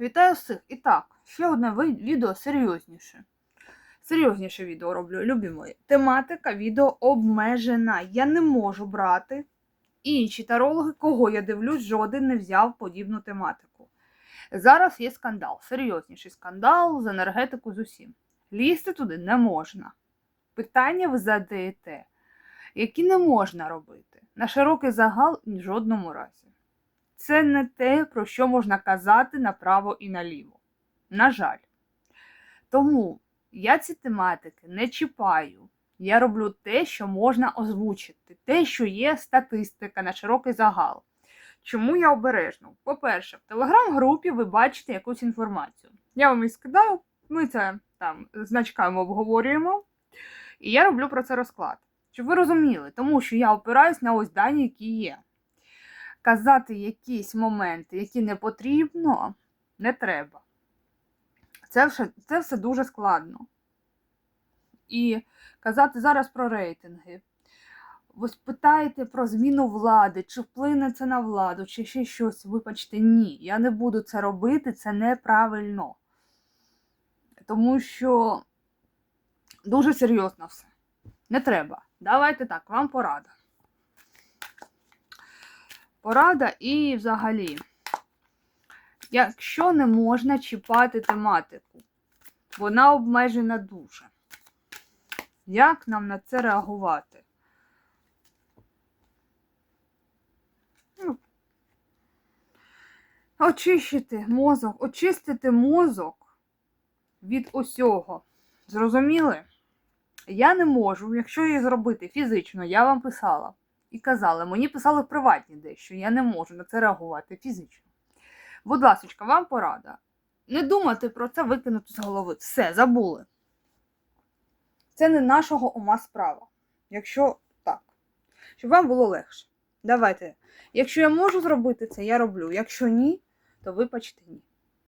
Вітаю всіх! І так, ще одне відео серйозніше. Серйозніше відео роблю, любі мої. Тематика відео обмежена. Я не можу брати. Інші тарологи, кого я дивлюсь, жоден не взяв подібну тематику. Зараз є скандал, серйозніший скандал з енергетику з усім. Лізти туди не можна. Питання ви задаєте, які не можна робити. На широкий загал в жодному разі. Це не те, про що можна казати направо і наліво. На жаль. Тому я ці тематики не чіпаю. Я роблю те, що можна озвучити, те, що є статистика на широкий загал. Чому я обережна? По-перше, в телеграм-групі ви бачите якусь інформацію. Я вам її скидаю, ми це там значками обговорюємо, і я роблю про це розклад. Щоб ви розуміли, тому що я опираюсь на ось дані, які є казати якісь моменти, які не потрібно, не треба. Це все, це все дуже складно. І казати зараз про рейтинги. Ви питаєте про зміну влади, чи вплине це на владу, чи ще щось. Вибачте, ні. Я не буду це робити, це неправильно. Тому що дуже серйозно все. Не треба. Давайте так, вам порада порада і взагалі, якщо не можна чіпати тематику, вона обмежена дуже. Як нам на це реагувати? Ну, Очищити мозок, очистити мозок від усього. Зрозуміли? Я не можу, якщо її зробити фізично, я вам писала і казали, мені писали в приватні дещо, я не можу на це реагувати фізично. Будь ласка, вам порада. Не думати про це викинути з голови. Все, забули. Це не нашого ума справа. Якщо так. Щоб вам було легше. Давайте. Якщо я можу зробити це, я роблю. Якщо ні, то вибачте ні.